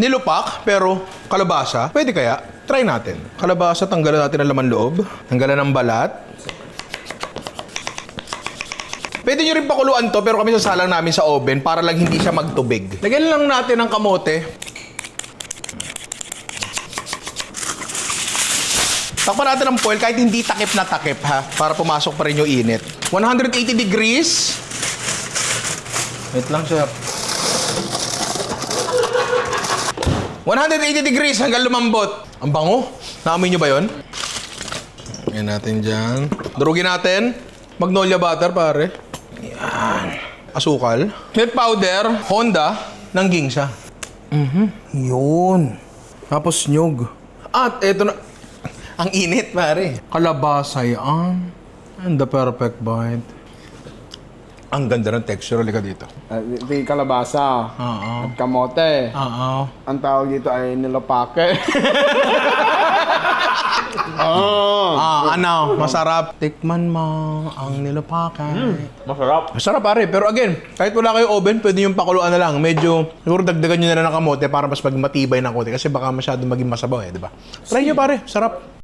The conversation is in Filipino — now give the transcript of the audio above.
Nilupak, pero kalabasa. Pwede kaya? Try natin. Kalabasa, tanggalan natin ang laman loob. Tanggalan ng balat. Pwede nyo rin pakuluan to, pero kami sasalang namin sa oven para lang hindi siya magtubig. Lagyan lang natin ng kamote. Takpan natin ng foil kahit hindi takip na takip ha, para pumasok pa rin yung init. 180 degrees. Wait lang, sir. 180 degrees hanggang lumambot. Ang bango. Naamoy nyo ba yon? Yan natin dyan. Durugin natin. Magnolia butter, pare. Yan. Asukal. Milk powder. Honda. Ng gingsa. Mhm. Yun. Tapos nyug. At eto na. Ang init, pare. Kalabasa yan. And the perfect bite. Ang ganda ng texture. Halika dito. Uh, yung kalabasa. Oo. At kamote. Oo. Ang tawag dito ay nilopake. oh. Ah, ano, masarap. Tikman mo ang nilupakay. Masarap. Masarap pare, pero again, kahit wala kayo oven, pwede yung pakuluan na lang. Medyo, siguro dagdagan nyo na lang ng kamote para mas maging matibay ng konti kasi baka masyado maging masabaw eh, di ba? Try nyo pare, sarap.